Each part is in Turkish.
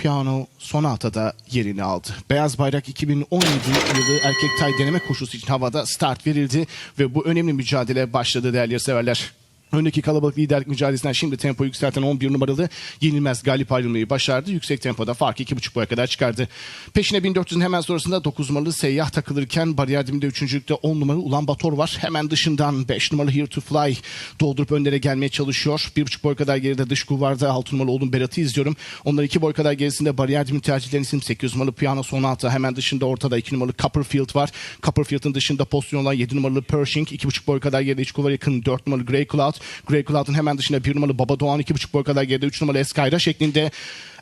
Piano Sonata'da yerini aldı. Beyaz Bayrak 2017 yılı erkek tay deneme koşusu için havada start verildi ve bu önemli mücadele başladı değerli severler. Öndeki kalabalık liderlik mücadelesinden şimdi tempo yükselten 11 numaralı yenilmez galip ayrılmayı başardı. Yüksek tempoda farkı 2,5 boya kadar çıkardı. Peşine 1400'ün hemen sonrasında 9 numaralı seyyah takılırken bariyer dibinde 3. 10 numaralı Ulan Bator var. Hemen dışından 5 numaralı Here to Fly doldurup önlere gelmeye çalışıyor. 1,5 boy kadar geride dış kulvarda 6 numaralı oğlum Berat'ı izliyorum. Onlar 2 boy kadar gerisinde bariyer dibinin tercihlerini isim 8 numaralı Piano Sonata. Hemen dışında ortada 2 numaralı Copperfield var. Copperfield'ın dışında pozisyon olan 7 numaralı Pershing. 2,5 boy kadar geride iç kulvara yakın 4 numaralı Grey Cloud. Grey Cloud'un hemen dışında 1 numaralı Baba Doğan 2,5 boy kadar geride 3 numaralı Eskayra şeklinde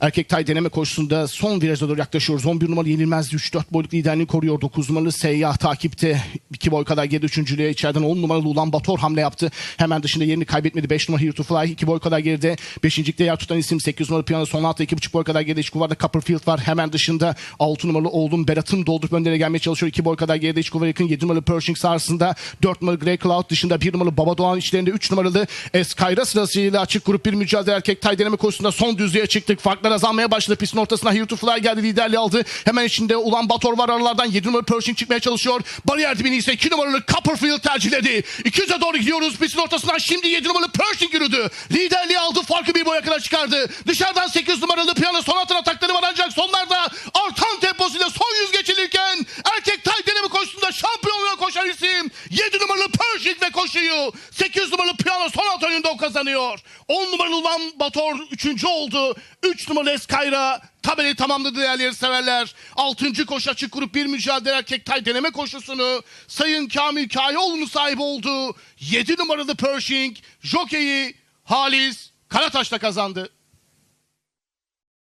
erkek tay deneme koşusunda son viraja doğru yaklaşıyoruz. 11 numaralı Yenilmez 3-4 boyluk liderliğini koruyor. 9 numaralı Seyyah takipte 2 boy kadar geride 3. içeriden 10 numaralı Ulan Bator hamle yaptı. Hemen dışında yerini kaybetmedi. 5 numaralı Here to Fly 2 boy kadar geride. 5. yer tutan isim 8 numaralı Piyano son altta 2,5 boy kadar geride. İç kuvarda Copperfield var. Hemen dışında 6 numaralı oğlum Berat'ın doldurup önlere gelmeye çalışıyor. 2 boy kadar geride. İç kuvara yakın 7 numaralı Pershing sarsında. 4 numaralı Grey Cloud dışında 1 numaralı Baba Doğan içlerinde 3 numaralı Eskayra sırasıyla açık grup bir mücadele erkek tay deneme koşusunda son düzlüğe çıktık. Farklar azalmaya başladı. Pistin ortasına Here to Fly geldi liderliği aldı. Hemen içinde Ulan Bator var aralardan 7 numaralı Pershing çıkmaya çalışıyor. Bariyer dibini ise 2 numaralı Copperfield tercihledi. 200'e doğru gidiyoruz. Pistin ortasından şimdi 7 numaralı Pershing yürüdü. Liderliği aldı. Farkı bir boya kadar çıkardı. Dışarıdan 8 numaralı Piyano Sonat'ın atakları var ancak sonlarda artan temposuyla son yüz geçilirken erkek tay deneme koşusunda şampiyonluğa koşan isim 7 numaralı Pershing ve koşuyu 8 numaralı Piyano Sonat önünde o kazanıyor. 10 numaralı Ulan Bator 3. oldu. 3 numaralı Eskayra tabelayı tamamladı değerli severler. 6. koşu açık grup bir mücadele erkek tay deneme koşusunu Sayın Kamil Kayaoğlu'nun sahibi oldu. 7 numaralı Pershing jokeyi Halis Karataş'ta kazandı.